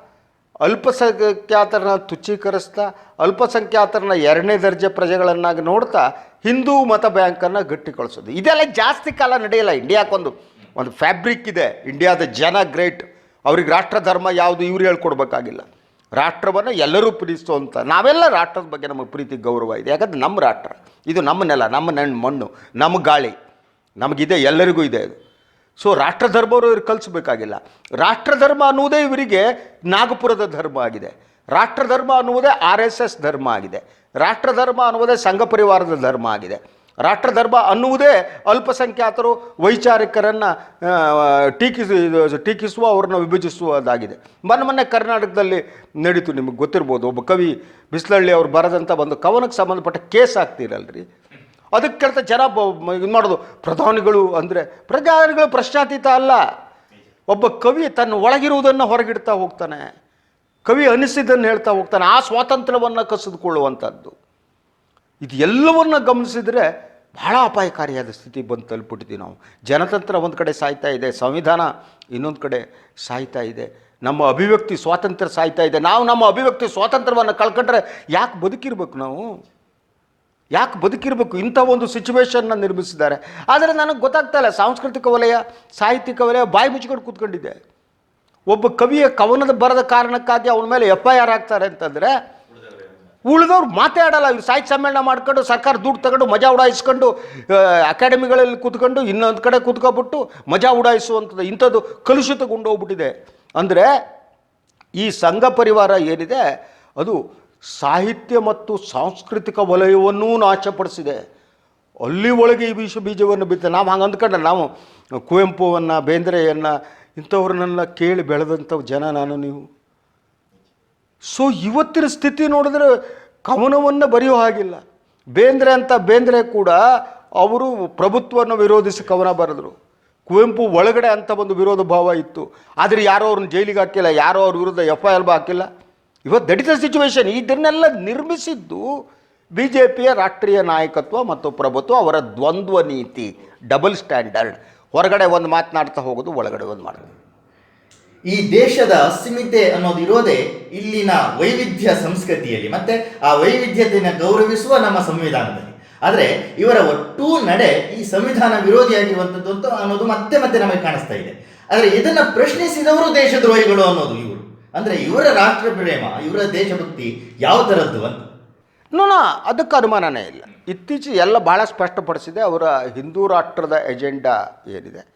ಅಲ್ಪಸಂಖ್ಯಾತರನ್ನ ತುಚ್ಛೀಕರಿಸ್ತಾ, ಅಲ್ಪಸಂಖ್ಯಾತರನ್ನ ಎರಡನೇ ದರ್ಜೆ ಪ್ರಜೆಗಳನ್ನಾಗಿ ನೋಡ್ತಾ ಹಿಂದೂ ಮತ ಬ್ಯಾಂಕನ್ನು ಗಟ್ಟಿಗೊಳಿಸೋದು. ಇದೆಲ್ಲ ಜಾಸ್ತಿ ಕಾಲ ನಡೆಯಲ್ಲ. ಇಂಡಿಯಾಕ್ಕೊಂದು ಒಂದು ಫ್ಯಾಬ್ರಿಕ್ ಇದೆ. ಇಂಡಿಯಾದ ಜನ ಗ್ರೇಟ್. ಅವ್ರಿಗೆ ರಾಷ್ಟ್ರ ಧರ್ಮ ಯಾವುದು ಇವ್ರು ಹೇಳ್ಕೊಡ್ಬೇಕಾಗಿಲ್ಲ. ರಾಷ್ಟ್ರವನ್ನು ಎಲ್ಲರೂ ಪ್ರೀತಿಸೋ ಅಂತ. ನಾವೆಲ್ಲ ರಾಷ್ಟ್ರದ ಬಗ್ಗೆ ನಮಗೆ ಪ್ರೀತಿ, ಗೌರವ ಇದೆ. ಯಾಕಂದ್ರೆ ನಮ್ಮ ರಾಷ್ಟ್ರ. ಇದು ನಮ್ಮ ನೆಲ, ನಮ್ಮ ನೆಣ್ಣು ಮಣ್ಣು, ನಮ್ಮ ಗಾಳಿ. ನಮಗಿದೆ, ಎಲ್ಲರಿಗೂ ಇದೆ ಇದು ಸೊ ರಾಷ್ಟ್ರ ಧರ್ಮವರು ಇವ್ರು ಕಲಿಸ್ಬೇಕಾಗಿಲ್ಲ. ರಾಷ್ಟ್ರ ಧರ್ಮ ಅನ್ನುವುದೇ ಇವರಿಗೆ ನಾಗಪುರದ ಧರ್ಮ ಆಗಿದೆ. ರಾಷ್ಟ್ರ ಧರ್ಮ ಅನ್ನುವುದೇ ಆರ್ ಎಸ್ ಎಸ್ ಧರ್ಮ ಆಗಿದೆ. ರಾಷ್ಟ್ರ ಧರ್ಮ ಅನ್ನುವುದೇ ಸಂಘ ಪರಿವಾರದ ಧರ್ಮ ಆಗಿದೆ. ರಾಷ್ಟ್ರ ಧರ್ಮ ಅನ್ನುವುದೇ ಅಲ್ಪಸಂಖ್ಯಾತರು ವೈಚಾರಿಕರನ್ನು ಟೀಕಿಸಿ ಟೀಕಿಸುವ, ಅವ್ರನ್ನ ವಿಭಜಿಸುವುದಾಗಿದೆ. ಮೊನ್ನೆ ಮೊನ್ನೆ ಕರ್ನಾಟಕದಲ್ಲಿ ನಡೀತು, ನಿಮಗೆ ಗೊತ್ತಿರ್ಬೋದು, ಒಬ್ಬ ಕವಿ ಬಿಸ್ಲಳ್ಳಿ ಅವ್ರು ಬರೆದಂಥ ಒಂದು ಕವನಕ್ಕೆ ಸಂಬಂಧಪಟ್ಟ ಕೇಸ್ ಆಗ್ತಿರಲ್ರಿ. ಅದಕ್ಕೆ ಜನ ಇದು ಮಾಡೋದು. ಪ್ರಧಾನಿಗಳು ಅಂದರೆ ಪ್ರಧಾನಿಗಳು ಪ್ರಶ್ನಾತೀತ ಅಲ್ಲ. ಒಬ್ಬ ಕವಿ ತನ್ನ ಒಳಗಿರುವುದನ್ನು ಹೊರಗಿಡ್ತಾ ಹೋಗ್ತಾನೆ. ಕವಿ ಅನಿಸಿದ್ದನ್ನು ಹೇಳ್ತಾ ಹೋಗ್ತಾನೆ. ಆ ಸ್ವಾತಂತ್ರ್ಯವನ್ನು ಕಸಿದುಕೊಳ್ಳುವಂಥದ್ದು ಇದು ಎಲ್ಲವನ್ನ ಗಮನಿಸಿದರೆ ಬಹಳ ಅಪಾಯಕಾರಿಯಾದ ಸ್ಥಿತಿ ಬಂದು ತಲುಪಿಟ್ಟಿದ್ದೀವಿ ನಾವು. ಜನತಂತ್ರ ಒಂದು ಕಡೆ ಸಾಯ್ತಾ ಇದೆ, ಸಂವಿಧಾನ ಇನ್ನೊಂದು ಕಡೆ ಸಾಯ್ತಾ ಇದೆ. ನಮ್ಮ ಅಭಿವ್ಯಕ್ತಿ ಸ್ವಾತಂತ್ರ್ಯ ಸಾಯ್ತಾ ಇದೆ. ನಾವು ನಮ್ಮ ಅಭಿವ್ಯಕ್ತಿ ಸ್ವಾತಂತ್ರ್ಯವನ್ನು ಕಳ್ಕೊಂಡ್ರೆ ಯಾಕೆ ಬದುಕಿರ್ಬೇಕು ನಾವು? ಯಾಕೆ ಬದುಕಿರಬೇಕು? ಇಂಥ ಒಂದು ಸಿಚುವೇಶನ್ನ ನಿರ್ಮಿಸಿದ್ದಾರೆ. ಆದರೆ ನನಗೆ ಗೊತ್ತಾಗ್ತಾ ಇಲ್ಲ, ಸಾಂಸ್ಕೃತಿಕ ವಲಯ, ಸಾಹಿತ್ಯಿಕ ವಲಯ, ಬಾಯಿ ಮುಚ್ಕೊಂಡು ಕೂತ್ಕೊಂಡಿದೆ ಒಬ್ಬ ಕವಿಯ ಕವನದ ಬರದ ಕಾರಣಕ್ಕಾಗಿ ಅವನ ಮೇಲೆ ಎಫ್ ಐ ಆರ್ ಆಗ್ತಾರೆ ಅಂತಂದರೆ, ಉಳಿದವ್ರು ಮಾತಾಡಲ್ಲ ಇವ್ರು ಸಾಹಿತ್ಯ ಸಮ್ಮೇಳನ ಮಾಡ್ಕೊಂಡು, ಸರ್ಕಾರ ದುಡ್ಡು ತಗೊಂಡು, ಮಜಾ ಉಡಾಯಿಸ್ಕೊಂಡು ಅಕಾಡೆಮಿಗಳಲ್ಲಿ ಕೂತ್ಕೊಂಡು, ಇನ್ನೊಂದು ಕಡೆ ಕೂತ್ಕೊಬಿಟ್ಟು ಮಜಾ ಉಡಾಯಿಸುವಂಥದ್ದು, ಇಂಥದ್ದು ಕಲುಷಿತಗೊಂಡು ಹೋಗ್ಬಿಟ್ಟಿದೆ ಅಂದರೆ ಈ ಸಂಘ ಪರಿವಾರ ಏನಿದೆ, ಅದು ಸಾಹಿತ್ಯ ಮತ್ತು ಸಾಂಸ್ಕೃತಿಕ ವಲಯವನ್ನೂ ನಾಶಪಡಿಸಿದೆ. ಅಲ್ಲಿ ಒಳಗೆ ಈ ವಿಷ ಬೀಜವನ್ನು ಬಿತ್ತ ನಾವು ಹಂಗೆ ಅಂದ್ಕೊಂಡ್ರೆ ನಾವು ಕುವೆಂಪುವನ್ನು, ಬೇಂದ್ರೆಯನ್ನು, ಇಂಥವ್ರನ್ನೆಲ್ಲ ಕೇಳಿ ಬೆಳೆದಂಥ ಜನ ನಾನು ನೀವು. ಸೊ ಇವತ್ತಿನ ಸ್ಥಿತಿ ನೋಡಿದ್ರೆ ಕವನವನ್ನು ಬರೆಯೋ ಹಾಗಿಲ್ಲ. ಬೇಂದ್ರೆ ಅಂತ ಬೇಂದ್ರೆ ಕೂಡ ಅವರು ಪ್ರಭುತ್ವವನ್ನು ವಿರೋಧಿಸಿ ಕವನ ಬರೆದರು. ಕುವೆಂಪು ಒಳಗಡೆ ಅಂತ ಒಂದು ವಿರೋಧ ಭಾವ ಇತ್ತು. ಆದರೆ ಯಾರೋ ಅವ್ರನ್ನ ಜೈಲಿಗೆ ಹಾಕಿಲ್ಲ, ಯಾರೋ ಅವ್ರ ವಿರುದ್ಧ ಎಫ್ ಐ ಆರ್ ಹಾಕಿಲ್ಲ. ಇವತ್ತು ದಟ್ ಇಸ್ ದ ಸಿಚುವೇಶನ್ ಇದನ್ನೆಲ್ಲ ನಿರ್ಮಿಸಿದ್ದು ಬಿ ಜೆ ಪಿಯ ರಾಷ್ಟ್ರೀಯ ನಾಯಕತ್ವ ಮತ್ತು ಪ್ರಭುತ್ವ, ಅವರ ದ್ವಂದ್ವ ನೀತಿ ಡಬಲ್ ಸ್ಟ್ಯಾಂಡರ್ಡ್ ಹೊರಗಡೆ ಒಂದು ಮಾತನಾಡ್ತಾ ಹೋಗೋದು, ಒಳಗಡೆ ಒಂದು ಮಾಡೋದು ಈ ದೇಶದ ಅಸ್ಮಿತೆ ಅನ್ನೋದು ಇರೋದೇ ಇಲ್ಲಿನ ವೈವಿಧ್ಯ ಸಂಸ್ಕೃತಿಯಲ್ಲಿ. ಮತ್ತೆ ಆ ವೈವಿಧ್ಯತೆಯನ್ನು ಗೌರವಿಸುವ ನಮ್ಮ ಸಂವಿಧಾನದಲ್ಲಿ. ಆದರೆ ಇವರ ಒಟ್ಟೂ ನಡೆ ಈ ಸಂವಿಧಾನ ವಿರೋಧಿಯಾಗಿರುವಂಥದ್ದು ಅನ್ನೋದು ಮತ್ತೆ ಮತ್ತೆ ನಮಗೆ ಕಾಣಿಸ್ತಾ ಇದೆ. ಆದರೆ ಇದನ್ನು ಪ್ರಶ್ನಿಸಿದವರು ದೇಶದ್ರೋಹಿಗಳು ಅನ್ನೋದು ಇವರು. ಅಂದ್ರೆ ಇವರ ರಾಷ್ಟ್ರ ಪ್ರೇಮ, ಇವರ ದೇಶಭಕ್ತಿ ಯಾವ ಥರದ್ದು ಅಂತ? ನೋನ ಅದಕ್ಕೆ ಅನುಮಾನನೇ ಇಲ್ಲ. ಇತ್ತೀಚೆಗೆ ಎಲ್ಲ ಭಾಳ ಸ್ಪಷ್ಟಪಡಿಸಿದೆ ಅವರ ಹಿಂದೂ ರಾಷ್ಟ್ರದ ಎಜೆಂಡಾ ಏನಿದೆ.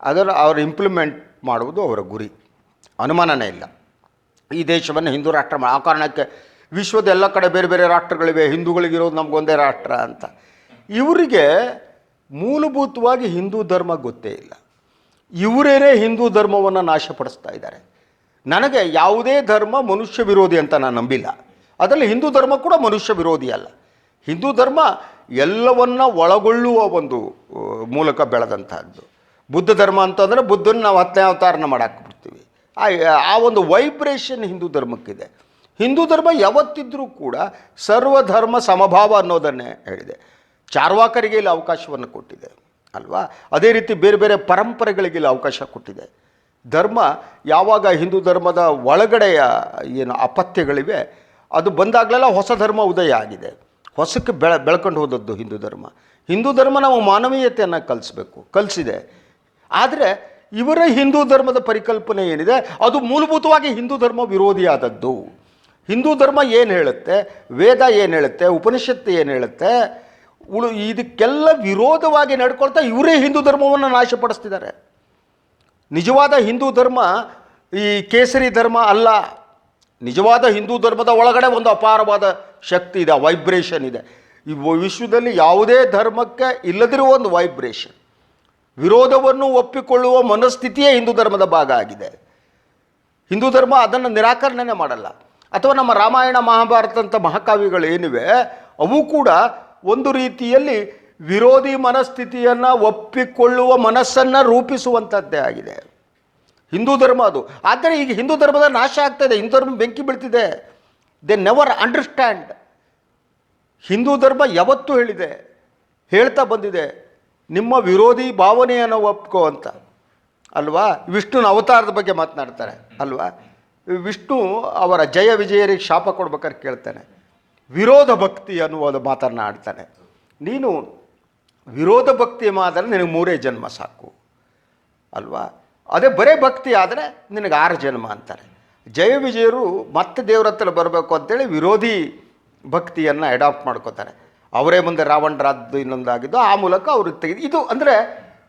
ಅದನ್ನು ಅವರು ಇಂಪ್ಲಿಮೆಂಟ್ ಮಾಡುವುದು ಅವರ ಗುರಿ. ಅನುಮಾನನೇ ಇಲ್ಲ. ಈ ದೇಶವನ್ನು ಹಿಂದೂ ರಾಷ್ಟ್ರ ಆ ಕಾರಣಕ್ಕೆ ವಿಶ್ವದ ಎಲ್ಲ ಕಡೆ ಬೇರೆ ಬೇರೆ ರಾಷ್ಟ್ರಗಳಿವೆ ಹಿಂದೂಗಳಿಗಿರೋದು ನಮಗೊಂದೇ ರಾಷ್ಟ್ರ ಅಂತ. ಇವರಿಗೆ ಮೂಲಭೂತವಾಗಿ ಹಿಂದೂ ಧರ್ಮ ಗೊತ್ತೇ ಇಲ್ಲ. ಇವರೇನೇ ಹಿಂದೂ ಧರ್ಮವನ್ನು ನಾಶಪಡಿಸ್ತಾ ಇದ್ದಾರೆ. ನನಗೆ ಯಾವುದೇ ಧರ್ಮ ಮನುಷ್ಯ ವಿರೋಧಿ ಅಂತ ನಾನು ನಂಬಿಲ್ಲ. ಅದರಲ್ಲಿ ಹಿಂದೂ ಧರ್ಮ ಕೂಡ ಮನುಷ್ಯ ವಿರೋಧಿ ಅಲ್ಲ. ಹಿಂದೂ ಧರ್ಮ ಎಲ್ಲವನ್ನ ಒಳಗೊಳ್ಳುವ ಒಂದು ಮೂಲಕ ಬೆಳೆದಂತಹದ್ದು. ಬುದ್ಧ ಧರ್ಮ ಅಂತಂದರೆ ಬುದ್ಧನ ನಾವು ಹತ್ತನೇ ಅವತಾರನ ಮಾಡಾಕ್ಬಿಡ್ತೀವಿ. ಆ ಆ ಒಂದು ವೈಬ್ರೇಷನ್ ಹಿಂದೂ ಧರ್ಮಕ್ಕಿದೆ. ಹಿಂದೂ ಧರ್ಮ ಯಾವತ್ತಿದ್ರೂ ಕೂಡ ಸರ್ವಧರ್ಮ ಸಮಭಾವ ಅನ್ನೋದನ್ನೇ ಹೇಳಿದೆ. ಚಾರ್ವಾಕರಿಗೆ ಇಲ್ಲಿ ಅವಕಾಶವನ್ನು ಕೊಟ್ಟಿದೆ, ಅಲ್ವಾ? ಅದೇ ರೀತಿ ಬೇರೆ ಬೇರೆ ಪರಂಪರೆಗಳಿಗೆ ಇಲ್ಲಿ ಅವಕಾಶ ಕೊಟ್ಟಿದೆ. ಧರ್ಮ, ಯಾವಾಗ ಹಿಂದೂ ಧರ್ಮದ ಒಳಗಡೆಯ, ಏನು ಅಪತ್ಯಗಳಿವೆ, ಅದು ಬಂದಾಗಲೆಲ್ಲ ಹೊಸ ಧರ್ಮ ಉದಯ ಆಗಿದೆ. ಹೊಸಕ್ಕೆ ಬೆಳ, ಬೆಳ್ಕೊಂಡು ಹೋದದ್ದು ಹಿಂದೂ ಧರ್ಮ. ಹಿಂದೂ ಧರ್ಮ ನಾವು ಮಾನವೀಯತೆಯನ್ನು ಕಲಿಸ್ಬೇಕು, ಕಲಿಸಿದೆ. ಆದರೆ, ಇವರ ಹಿಂದೂ ಧರ್ಮದ ಪರಿಕಲ್ಪನೆ ಏನಿದೆ, ಅದು ಮೂಲಭೂತವಾಗಿ ಹಿಂದೂ ಧರ್ಮ ವಿರೋಧಿಯಾದದ್ದು. ಹಿಂದೂ ಧರ್ಮ ಏನು ಹೇಳುತ್ತೆ, ವೇದ ಏನು ಹೇಳುತ್ತೆ, ಉಪನಿಷತ್ತು ಏನು ಹೇಳುತ್ತೆ, ಉಳು, ಇದಕ್ಕೆಲ್ಲ ವಿರೋಧವಾಗಿ ನಡ್ಕೊಳ್ತಾ ಇವರೇ ಹಿಂದೂ ಧರ್ಮವನ್ನು ನಾಶಪಡಿಸ್ತಿದ್ದಾರೆ. ನಿಜವಾದ ಹಿಂದೂ ಧರ್ಮ ಈ ಕೇಸರಿ ಧರ್ಮ ಅಲ್ಲ. ನಿಜವಾದ ಹಿಂದೂ ಧರ್ಮದ ಒಳಗಡೆ ಒಂದು ಅಪಾರವಾದ ಶಕ್ತಿ ಇದೆ ವೈಬ್ರೇಷನ್ ಇದೆ. ಈ ವಿಶ್ವದಲ್ಲಿ ಯಾವುದೇ ಧರ್ಮಕ್ಕೆ ಇಲ್ಲದಿರುವ ಒಂದು ವೈಬ್ರೇಷನ್ ವಿರೋಧವನ್ನು ಒಪ್ಪಿಕೊಳ್ಳುವ ಮನಸ್ಥಿತಿಯೇ ಹಿಂದೂ ಧರ್ಮದ ಭಾಗ ಆಗಿದೆ. ಹಿಂದೂ ಧರ್ಮ ಅದನ್ನು ನಿರಾಕರಣೆ ಮಾಡಲ್ಲ. ಅಥವಾ ನಮ್ಮ ರಾಮಾಯಣ, ಮಹಾಭಾರತ ಅಂತ ಮಹಾಕಾವ್ಯಗಳು ಏನಿವೆ ಅವು ಕೂಡ ಒಂದು ರೀತಿಯಲ್ಲಿ ವಿರೋಧಿ ಮನಸ್ಥಿತಿಯನ್ನು ಒಪ್ಪಿಕೊಳ್ಳುವ ಮನಸ್ಸನ್ನು ರೂಪಿಸುವಂಥದ್ದೇ ಆಗಿದೆ. ಹಿಂದೂ ಧರ್ಮ ಅದು. ಆದರೆ ಈಗ ಹಿಂದೂ ಧರ್ಮದ ನಾಶ ಆಗ್ತಾಯಿದೆ ಹಿಂದೂ ಧರ್ಮ ಬೆಂಕಿ ಬೀಳ್ತಿದೆ. ದೆ ನೆವರ್ ಅಂಡರ್ಸ್ಟ್ಯಾಂಡ್ ಹಿಂದೂ ಧರ್ಮ ಯಾವತ್ತೂ ಹೇಳಿದೆ, ಹೇಳ್ತಾ ಬಂದಿದೆ, ನಿಮ್ಮ ವಿರೋಧಿ ಭಾವನೆಯನ್ನು ಒಪ್ಕೋ ಅಂತ. ಅಲ್ವಾ? ವಿಷ್ಣುನ ಅವತಾರದ ಬಗ್ಗೆ ಮಾತನಾಡ್ತಾರೆ, ಅಲ್ವಾ? ವಿಷ್ಣು ಅವರ ಜಯ ವಿಜಯರಿಗೆ ಶಾಪ ಕೊಡ್ಬೇಕಾದ್ರೆ ಕೇಳ್ತಾನೆ. ವಿರೋಧ ಭಕ್ತಿ ಅನ್ನುವ ಮಾತನ್ನು ಆಡ್ತಾನೆ. ನೀನು ವಿರೋಧ ಭಕ್ತಿ ಮಾತ್ರ ನಿನಗೆ ಮೂರೇ ಜನ್ಮ ಸಾಕು. ಅಲ್ವಾ? ಅದೇ ಬರೇ ಭಕ್ತಿ ಆದರೆ ನಿನಗೆ ಆರು ಜನ್ಮ ಅಂತಾರೆ. ಜಯ ವಿಜಯರು ಮತ್ತೆ ದೇವ್ರ ಹತ್ರ ಬರಬೇಕು ಅಂತೇಳಿ ವಿರೋಧಿ ಭಕ್ತಿಯನ್ನು ಅಡಾಪ್ಟ್ ಮಾಡ್ಕೋತಾರೆ. ಅವರೇ ಮುಂದೆ ರಾವಣರಾದ್ದು ಇನ್ನೊಂದಾಗಿದ್ದು ಆ ಮೂಲಕ ಅವರು ತೆಗೆದು ಇದು ಅಂದರೆ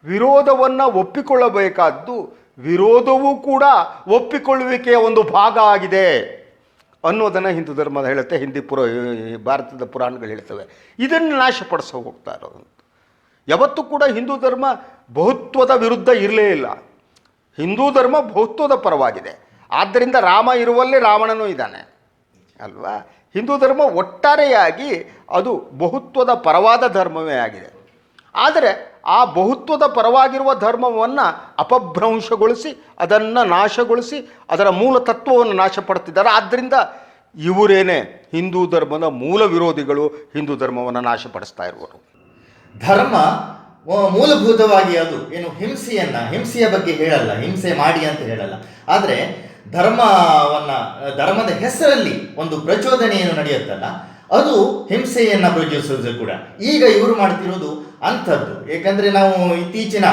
ವಿರೋಧವನ್ನು ಒಪ್ಪಿಕೊಳ್ಳಬೇಕಾದ್ದು ವಿರೋಧವೂ ಕೂಡ ಒಪ್ಪಿಕೊಳ್ಳುವಿಕೆಯ ಒಂದು ಭಾಗ ಆಗಿದೆ ಅನ್ನೋದನ್ನು ಹಿಂದೂ ಧರ್ಮದ ಹೇಳುತ್ತೆ, ಹಿಂದಿ ಪುರ, ಭಾರತದ ಪುರಾಣಗಳು ಹೇಳ್ತವೆ. ಇದನ್ನು ನಾಶಪಡಿಸೋ ಹೋಗ್ತಾ ಇರೋದು. ಯಾವತ್ತೂ ಕೂಡ ಹಿಂದೂ ಧರ್ಮ ಬಹುತ್ವದ ವಿರುದ್ಧ ಇರಲೇ ಇಲ್ಲ. ಹಿಂದೂ ಧರ್ಮ ಬಹುತ್ವದ ಪರವಾಗಿದೆ. ಆದ್ದರಿಂದ ರಾಮ ಇರುವಲ್ಲಿ ರಾವಣನೂ ಇದ್ದಾನೆ. ಅಲ್ವಾ? ಹಿಂದೂ ಧರ್ಮ ಒಟ್ಟಾರೆಯಾಗಿ ಅದು ಬಹುತ್ವದ ಪರವಾದ ಧರ್ಮವೇ ಆಗಿದೆ. ಆದರೆ ಆ ಬಹುತ್ವದ ಪರವಾಗಿರುವ ಧರ್ಮವನ್ನು ಅಪಭ್ರಂಶಗೊಳಿಸಿ, ಅದನ್ನು ನಾಶಗೊಳಿಸಿ, ಅದರ ಮೂಲ ತತ್ವವನ್ನು ನಾಶಪಡ್ತಿದ್ದಾರೆ ಆದ್ದರಿಂದ ಇವರೇನೆ ಹಿಂದೂ ಧರ್ಮದ ಮೂಲ ವಿರೋಧಿಗಳು, ಹಿಂದೂ ಧರ್ಮವನ್ನು ನಾಶಪಡಿಸ್ತಾ ಇರುವರು. ಧರ್ಮ ಮೂಲಭೂತವಾಗಿ ಅದು. ಏನು, ಹಿಂಸೆಯನ್ನ, ಹಿಂಸೆಯ ಬಗ್ಗೆ ಹೇಳಲ್ಲ, ಹಿಂಸೆ ಮಾಡಿ ಅಂತ ಹೇಳಲ್ಲ. ಆದರೆ, ಧರ್ಮವನ್ನ, ಧರ್ಮದ ಹೆಸರಲ್ಲಿ ಒಂದು ಪ್ರಚೋದನೆ ಏನು ನಡೆಯುತ್ತಲ್ಲ, ಅದು ಹಿಂಸೆಯನ್ನ ಪ್ರಚೋದಿಸೋದು ಕೂಡ. ಈಗ ಇವರು ಮಾಡ್ತಿರೋದು ಅಂಥದ್ದು. ಏಕೆಂದರೆ ನಾವು ಇತ್ತೀಚಿನ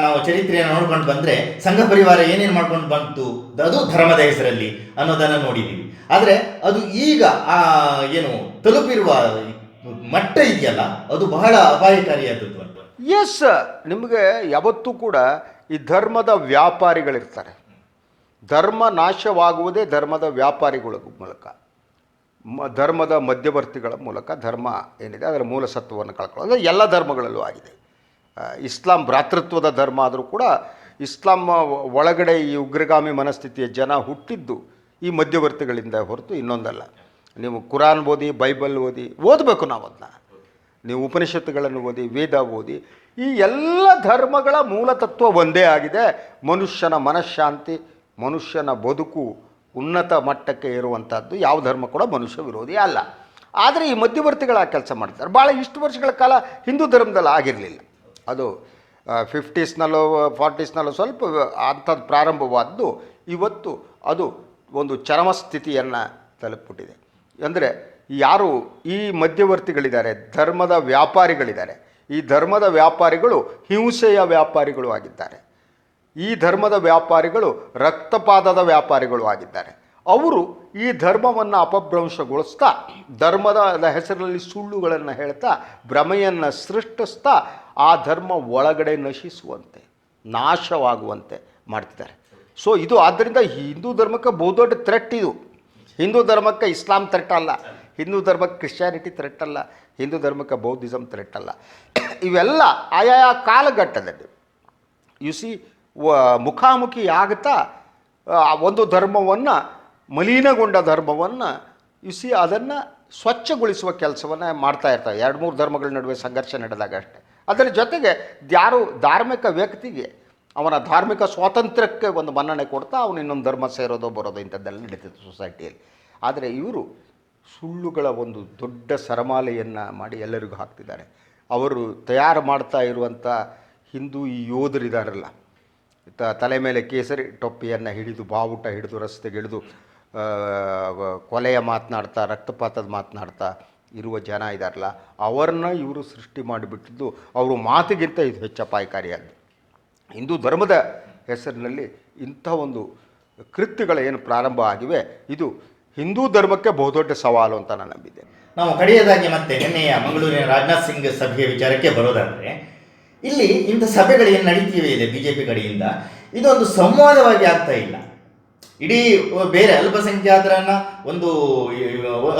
ನಾವು ಚರಿತ್ರೆಯನ್ನು ನೋಡ್ಕೊಂಡು ಬಂದ್ರೆ, ಸಂಘ ಪರಿವಾರ ಏನೇನು ಮಾಡ್ಕೊಂಡು ಬಂತು, ಅದು ಧರ್ಮದ ಹೆಸರಲ್ಲಿ ಅನ್ನೋದನ್ನ ನೋಡಿದ್ದೀವಿ ಆದರೆ, ಅದು ಈಗ ಏನು, ತಲುಪಿರುವ ಮಟ್ಟ ಇದೆಯಲ್ಲ, ಅದು ಬಹಳ ಅಪಾಯಕಾರಿಯಾದದ್ದು ಎಸ್ ನಿಮಗೆ ಯಾವತ್ತೂ ಕೂಡ ಈ ಧರ್ಮದ ವ್ಯಾಪಾರಿಗಳಿರ್ತಾರೆ. ಧರ್ಮ ನಾಶವಾಗುವುದೇ ಧರ್ಮದ ವ್ಯಾಪಾರಿಗಳ ಮೂಲಕ. ಮ, ಧರ್ಮದ ಮಧ್ಯವರ್ತಿಗಳ ಮೂಲಕ ಧರ್ಮ ಏನಿದೆ, ಅದರ ಮೂಲ ಸತ್ವವನ್ನು ಕಳ್ಕೊಳ್ಳೋದು. ಎಲ್ಲ ಧರ್ಮಗಳಲ್ಲೂ ಆಗಿದೆ. ಇಸ್ಲಾಂ ಭ್ರಾತೃತ್ವದ ಧರ್ಮ ಆದರೂ ಕೂಡ ಇಸ್ಲಾಂ ಒಳಗಡೆ ಈ ಉಗ್ರಗಾಮಿ ಮನಸ್ಥಿತಿಯ ಜನ ಹುಟ್ಟಿದ್ದು ಈ ಮಧ್ಯವರ್ತಿಗಳಿಂದ ಹೊರತು ಇನ್ನೊಂದಲ್ಲ. ನೀವು ಕುರಾನ್ ಓದಿ, ಬೈಬಲ್ ಓದಿ, ಓದಬೇಕು ನಾವು ಅದನ್ನ. ನೀವು ಉಪನಿಷತ್ತುಗಳನ್ನು ಓದಿ, ವೇದ ಓದಿ, ಈ ಎಲ್ಲ ಧರ್ಮಗಳ ಮೂಲ ತತ್ವ ಒಂದೇ ಆಗಿದೆ. ಮನುಷ್ಯನ ಮನಃಶಾಂತಿ, ಮನುಷ್ಯನ ಬದುಕು ಉನ್ನತ ಮಟ್ಟಕ್ಕೆ ಇರುವಂಥದ್ದು ಯಾವ ಧರ್ಮ ಕೂಡ ಮನುಷ್ಯ ವಿರೋಧಿ ಅಲ್ಲ. ಆದರೆ ಈ ಮಧ್ಯವರ್ತಿಗಳ ಕೆಲಸ ಮಾಡ್ತಾರೆ ಭಾಳ ಇಷ್ಟು ವರ್ಷಗಳ ಕಾಲ ಹಿಂದೂ ಧರ್ಮದಲ್ಲಿ ಆಗಿರಲಿಲ್ಲ. ಅದು ಫಿಫ್ಟೀಸ್ನಲ್ಲೋ ಫಾರ್ಟೀಸ್ನಲ್ಲೋ ಸ್ವಲ್ಪ ಅಂಥದ್ದು ಪ್ರಾರಂಭವಾದ್ದು. ಇವತ್ತು ಅದು ಒಂದು ಚರಮ ಸ್ಥಿತಿಯನ್ನು ತಲುಪಿಬಿಟ್ಟಿದೆ. ಅಂದರೆ ಯಾರು ಈ ಮಧ್ಯವರ್ತಿಗಳಿದ್ದಾರೆ, ಧರ್ಮದ ವ್ಯಾಪಾರಿಗಳಿದ್ದಾರೆ. ಈ ಧರ್ಮದ ವ್ಯಾಪಾರಿಗಳು ಹಿಂಸೆಯ ವ್ಯಾಪಾರಿಗಳು ಆಗಿದ್ದಾರೆ. ಈ ಧರ್ಮದ ವ್ಯಾಪಾರಿಗಳು ರಕ್ತಪಾತದ ವ್ಯಾಪಾರಿಗಳು ಆಗಿದ್ದಾರೆ. ಅವರು ಈ ಧರ್ಮವನ್ನು ಅಪಭ್ರಂಶಗೊಳಿಸ್ತಾ, ಧರ್ಮದ ಹೆಸರಲ್ಲಿ ಸುಳ್ಳುಗಳನ್ನು ಹೇಳ್ತಾ, ಭ್ರಮೆಯನ್ನು ಸೃಷ್ಟಿಸ್ತಾ, ಆ ಧರ್ಮ ಒಳಗಡೆ ನಶಿಸುವಂತೆ, ನಾಶವಾಗುವಂತೆ ಮಾಡ್ತಿದ್ದಾರೆ. ಸೊ ಇದು ಆದ್ದರಿಂದ ಹಿಂದೂ ಧರ್ಮಕ್ಕೆ ಬಹುದೊಡ್ಡ ಥ್ರೆಟ್ ಇದು. ಹಿಂದೂ ಧರ್ಮಕ್ಕೆ ಇಸ್ಲಾಂ ಥ್ರೆಟ್ ಅಲ್ಲ ಹಿಂದೂ ಧರ್ಮಕ್ಕೆ ಕ್ರಿಶ್ಚಿಯಾನಿಟಿ ಥ್ರೆಟ್ ಅಲ್ಲ ಹಿಂದೂ ಧರ್ಮಕ್ಕೆ ಬೌದ್ಧಿಸಮ್ ಥ್ರೆಟ್ ಅಲ್ಲ ಇವೆಲ್ಲ ಆಯಾಯ ಕಾಲಘಟ್ಟದಲ್ಲಿ. ಯು ಸಿ ಮುಖಾಮುಖಿ ಆಗ್ತಾ ಒಂದು ಧರ್ಮವನ್ನು, ಮಲಿನಗೊಂಡ ಧರ್ಮವನ್ನು ಯು ಸಿ ಅದನ್ನು ಸ್ವಚ್ಛಗೊಳಿಸುವ ಕೆಲಸವನ್ನು ಮಾಡ್ತಾ ಇರ್ತಾರೆ. ಎರಡು ಮೂರು ಧರ್ಮಗಳ ನಡುವೆ ಸಂಘರ್ಷ ನಡೆದಾಗ ಅಷ್ಟೇ. ಅದರ ಜೊತೆಗೆ, ಯಾರು ಧಾರ್ಮಿಕ ವ್ಯಕ್ತಿಗೆ ಅವನ ಧಾರ್ಮಿಕ ಸ್ವಾತಂತ್ರ್ಯಕ್ಕೆ ಒಂದು ಮನ್ನಣೆ ಕೊಡ್ತಾ ಅವನು ಇನ್ನೊಂದು ಧರ್ಮ ಸೇರೋದೋ ಬರೋದು ಇಂಥದ್ದೆಲ್ಲ ನಡೀತಿತ್ತು ಸೊಸೈಟಿಯಲ್ಲಿ ಆದರೆ ಇವರು ಸುಳ್ಳುಗಳ ಒಂದು ದೊಡ್ಡ ಸರಮಾಲೆಯನ್ನು ಮಾಡಿ ಎಲ್ಲರಿಗೂ ಹಾಕ್ತಿದ್ದಾರೆ. ಅವರು ತಯಾರು ಮಾಡ್ತಾ ಇರುವಂಥ ಹಿಂದೂ ಈ ಯೋಧರಿದಾರಲ್ಲ ತ ತಲೆ ಮೇಲೆ ಕೇಸರಿ ಟೊಪ್ಪಿಯನ್ನು ಹಿಡಿದು, ಬಾವುಟ ಹಿಡಿದು, ರಸ್ತೆಗೆ ಕೊಲೆಯ ಮಾತನಾಡ್ತಾ, ರಕ್ತಪಾತದ ಮಾತನಾಡ್ತಾ ಇರುವ ಜನ ಇದ್ದಾರಲ್ಲ ಅವರನ್ನ ಇವರು ಸೃಷ್ಟಿ ಮಾಡಿಬಿಟ್ಟಿದ್ದು, ಅವರು ಮಾತಿಗಿಂತ ಇದು ಹೆಚ್ಚು ಅಪಾಯಕಾರಿಯಾದ್ದು ಹಿಂದೂ ಧರ್ಮದ ಹೆಸರಿನಲ್ಲಿ ಇಂಥ ಒಂದು ಕೃತ್ಯಗಳು ಏನು ಪ್ರಾರಂಭ ಆಗಿವೆ, ಇದು ಹಿಂದೂ ಧರ್ಮಕ್ಕೆ ಬಹುದೊಡ್ಡ ಸವಾಲು ಅಂತ ನಾನು ನಂಬಿದ್ದೇನೆ ನಾವು ಕಡೆಯದಾಗಿ ಮತ್ತೆ ನಿನ್ನೆಯ ಮಂಗಳೂರಿನ ರಾಜನಾಥ್ ಸಿಂಗ್ ಸಭೆಯ ವಿಚಾರಕ್ಕೆ ಬರೋದಾದರೆ, ಇಲ್ಲಿ ಇಂಥ ಸಭೆಗಳು ಏನು ನಡೀತಿವೆ ಇದೆ ಬಿಜೆಪಿ ಕಡೆಯಿಂದ? ಇದೊಂದು ಸಂವಾದವಾಗಿ ಆಗ್ತಾ ಇಲ್ಲ. ಇಡೀ ಬೇರೆ ಅಲ್ಪಸಂಖ್ಯಾತರನ್ನ ಒಂದು,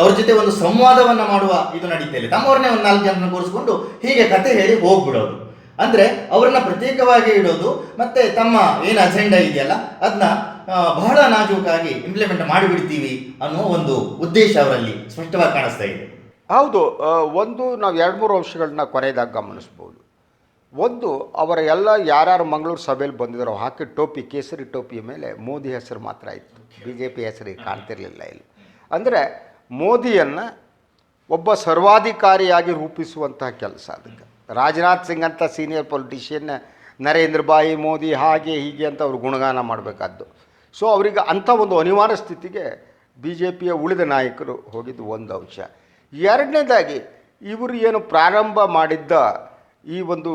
ಅವ್ರ ಜೊತೆ ಒಂದು ಸಂವಾದವನ್ನ ಮಾಡುವ ಇದು ನಡೀತಾ ಇಲ್ಲ. ತಮ್ಮವ್ರನ್ನೇ ಒಂದು ನಾಲ್ಕು ಜನರನ್ನು ಕೂರಿಸ್ಕೊಂಡು ಹೀಗೆ ಕತೆ ಹೇಳಿ ಹೋಗ್ಬಿಡೋದು. ಅಂದ್ರೆ ಅವ್ರನ್ನ ಪ್ರತ್ಯೇಕವಾಗಿ ಇಡೋದು ಮತ್ತೆ ತಮ್ಮ ಏನು ಅಜೆಂಡಾ ಇದೆಯಲ್ಲ ಅದನ್ನ ಬಹಳ ನಾಜೂಕಾಗಿ ಇಂಪ್ಲಿಮೆಂಟ್ ಮಾಡಿಬಿಡ್ತೀವಿ ಅನ್ನೋ ಒಂದು ಉದ್ದೇಶ ಅವರಲ್ಲಿ ಸ್ಪಷ್ಟವಾಗಿ ಕಾಣಿಸ್ತಾ ಇದೆ. ಹೌದು ಒಂದು ನಾವು ಎರಡು ಮೂರು ಅಂಶಗಳನ್ನ ಕೊನೆಯದಾಗ ಗಮನಿಸ್ಬೋದು. ಒಂದು, ಅವರ ಎಲ್ಲ ಯಾರ್ಯಾರು ಮಂಗಳೂರು ಸಭೆಯಲ್ಲಿ ಬಂದಿದ್ದಾರೋ ಹಾಕಿ ಟೋಪಿ, ಕೇಸರಿ ಟೋಪಿಯ ಮೇಲೆ ಮೋದಿ ಹೆಸರು ಮಾತ್ರ ಇತ್ತು. ಬಿ ಜೆ ಪಿ ಹೆಸರಿಗೆ ಕಾಣ್ತಿರಲಿಲ್ಲ ಇಲ್ಲಿ. ಅಂದರೆ ಮೋದಿಯನ್ನು ಒಬ್ಬ ಸರ್ವಾಧಿಕಾರಿಯಾಗಿ ರೂಪಿಸುವಂತಹ ಕೆಲಸ ಅದಕ್ಕೆ. ರಾಜನಾಥ್ ಸಿಂಗ್ ಅಂತ ಸೀನಿಯರ್ ಪೊಲಿಟಿಷಿಯನ್, ನರೇಂದ್ರ ಭಾಯಿ ಮೋದಿ ಹಾಗೆ ಹೀಗೆ ಅಂತ ಅವರು ಗುಣಗಾನ ಮಾಡಬೇಕಾದ್ದು. ಸೊ ಅವರಿಗೆ ಅಂಥ ಒಂದು ಅನಿವಾರ್ಯ ಸ್ಥಿತಿಗೆ ಬಿ ಜೆ ಪಿಯ ಉಳಿದ ನಾಯಕರು ಹೋಗಿದ್ದು ಒಂದು ಅಂಶ. ಎರಡನೇದಾಗಿ, ಇವರು ಏನು ಪ್ರಾರಂಭ ಮಾಡಿದ್ದ ಈ ಒಂದು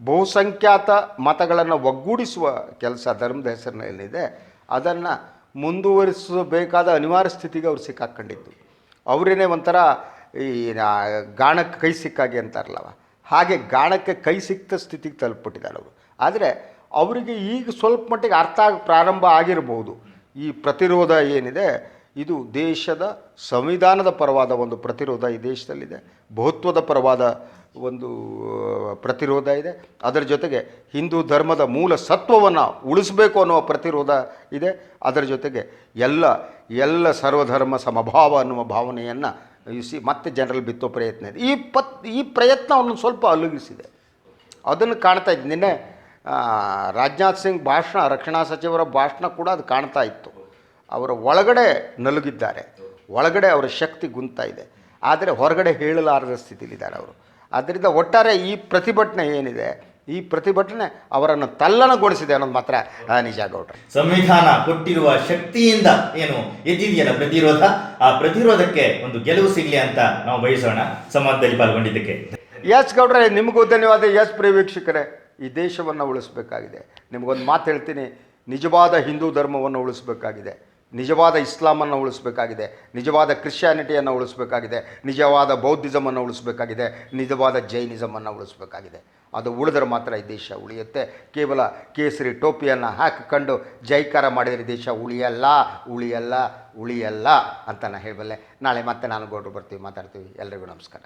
ಬಹುಸಂಖ್ಯಾತ ಮತಗಳನ್ನು ಒಗ್ಗೂಡಿಸುವ ಕೆಲಸ ಧರ್ಮದ ಹೆಸರಿನಲ್ಲಿದೆ. ಅದನ್ನು ಮುಂದುವರಿಸಬೇಕಾದ ಅನಿವಾರ್ಯ ಸ್ಥಿತಿಗೆ ಅವ್ರು ಸಿಕ್ಕಾಕ್ಕೊಂಡಿದ್ದು ಅವರೇನೇ ಒಂಥರ ಈ ಗಾಣಕ್ಕೆ ಕೈ ಸಿಕ್ಕಾಗೆ ಅಂತಾರಲ್ಲವ? ಹಾಗೆ ಗಾಣಕ್ಕೆ ಕೈ ಸಿಕ್ತ ಸ್ಥಿತಿಗೆ ತಲುಪಿಬಿಟ್ಟಿದ್ದಾರೆ ಅವರು ಆದರೆ ಅವರಿಗೆ ಈಗ ಸ್ವಲ್ಪ ಮಟ್ಟಿಗೆ ಅರ್ಥ ಆಗ, ಪ್ರಾರಂಭ ಆಗಿರ್ಬೋದು. ಈ ಪ್ರತಿರೋಧ ಏನಿದೆ, ಇದು ದೇಶದ ಸಂವಿಧಾನದ ಪರವಾದ ಒಂದು ಪ್ರತಿರೋಧ ಈ ದೇಶದಲ್ಲಿದೆ. ಬಹುತ್ವದ ಪರವಾದ ಒಂದು ಪ್ರತಿರೋಧ ಇದೆ. ಅದರ ಜೊತೆಗೆ ಹಿಂದೂ ಧರ್ಮದ ಮೂಲ ಸತ್ವವನ್ನು ಉಳಿಸಬೇಕು ಅನ್ನುವ ಪ್ರತಿರೋಧ ಇದೆ. ಅದರ ಜೊತೆಗೆ ಎಲ್ಲ ಎಲ್ಲ ಸರ್ವಧರ್ಮ ಸಮಭಾವ ಅನ್ನುವ ಭಾವನೆಯನ್ನು ಇಸಿ ಮತ್ತೆ ಜನರಲ್ಲಿ ಬಿತ್ತೋ ಪ್ರಯತ್ನ ಇದೆ. ಈ ಪತ್, ಈ ಪ್ರಯತ್ನ ಅವನನ್ನು ಸ್ವಲ್ಪ ಅಲುಗಿಸಿದೆ. ಅದನ್ನು ಕಾಣ್ತಾ ಇದ್ದು. ನಿನ್ನೆ ರಾಜನಾಥ್ ಸಿಂಗ್ ಭಾಷಣ, ರಕ್ಷಣಾ ಸಚಿವರ ಭಾಷಣ ಕೂಡ ಅದು ಕಾಣ್ತಾ ಇತ್ತು. ಅವರ ಒಳಗಡೆ ನಲುಗಿದ್ದಾರೆ. ಒಳಗಡೆ ಅವರ ಶಕ್ತಿ ಗುಂತಾ ಇದೆ. ಆದರೆ ಹೊರಗಡೆ ಹೇಳಲಾರದ ಸ್ಥಿತಿಯಲ್ಲಿದ್ದಾರೆ ಅವರು. ಆದ್ದರಿಂದ ಒಟ್ಟಾರೆ ಈ ಪ್ರತಿಭಟನೆ ಏನಿದೆ ಈ ಪ್ರತಿಭಟನೆ ಅವರನ್ನು ತಲ್ಲಣಗೊಳಿಸಿದೆ ಅನ್ನೋದು ಮಾತ್ರ ನಿಜ ಗೌಡ್ರೆ. ಸಂವಿಧಾನ ಕೊಟ್ಟಿರುವ ಶಕ್ತಿಯಿಂದ ಏನು ಎದ್ದಿದೆಯಲ್ಲ ಪ್ರತಿರೋಧ ಆ ಪ್ರತಿರೋಧಕ್ಕೆ ಒಂದು ಗೆಲುವು ಸಿಗ್ಲಿ ಅಂತ ನಾವು ಬಯಸೋಣ. ಸಂವಾದದಲ್ಲಿ ಪಾಲ್ಗೊಂಡಿದ್ದಕ್ಕೆ. ಎಸ್ ಗೌಡ್ರೆ ನಿಮಗೂ ಧನ್ಯವಾದ. ಎಸ್ ಪ್ರಿಯ ವೀಕ್ಷಕರೇ ಈ ದೇಶವನ್ನು ಉಳಿಸಬೇಕಾಗಿದೆ. ನಿಮಗೊಂದು ಮಾತು ಹೇಳ್ತೀನಿ. ನಿಜವಾದ ಹಿಂದೂ ಧರ್ಮವನ್ನು ಉಳಿಸಬೇಕಾಗಿದೆ. ನಿಜವಾದ ಇಸ್ಲಾಮನ್ನು ಉಳಿಸಬೇಕಾಗಿದೆ. ನಿಜವಾದ ಕ್ರಿಶ್ಚಿಯಾನಿಟಿಯನ್ನು ಉಳಿಸಬೇಕಾಗಿದೆ. ನಿಜವಾದ ಬೌದ್ಧಿಸಮನ್ನು ಉಳಿಸಬೇಕಾಗಿದೆ. ನಿಜವಾದ ಜೈನಿಸಮನ್ನು ಉಳಿಸಬೇಕಾಗಿದೆ. ಅದು ಉಳಿದ್ರೆ ಮಾತ್ರ ಈ ದೇಶ ಉಳಿಯುತ್ತೆ. ಕೇವಲ ಕೇಸರಿ ಟೋಪಿಯನ್ನು ಹಾಕಿಕೊಂಡು ಜೈಕಾರ ಮಾಡಿದರೆ ದೇಶ ಉಳಿಯಲ್ಲ ಉಳಿಯಲ್ಲ ಉಳಿಯಲ್ಲ ಅಂತ ನಾನು ಹೇಳಬಲ್ಲೆ. ನಾಳೆ ಮತ್ತೆ ನಾನು ಗೌಡ್ರು ಬರ್ತೀವಿ, ಮಾತಾಡ್ತೀವಿ. ಎಲ್ರಿಗೂ ನಮಸ್ಕಾರ.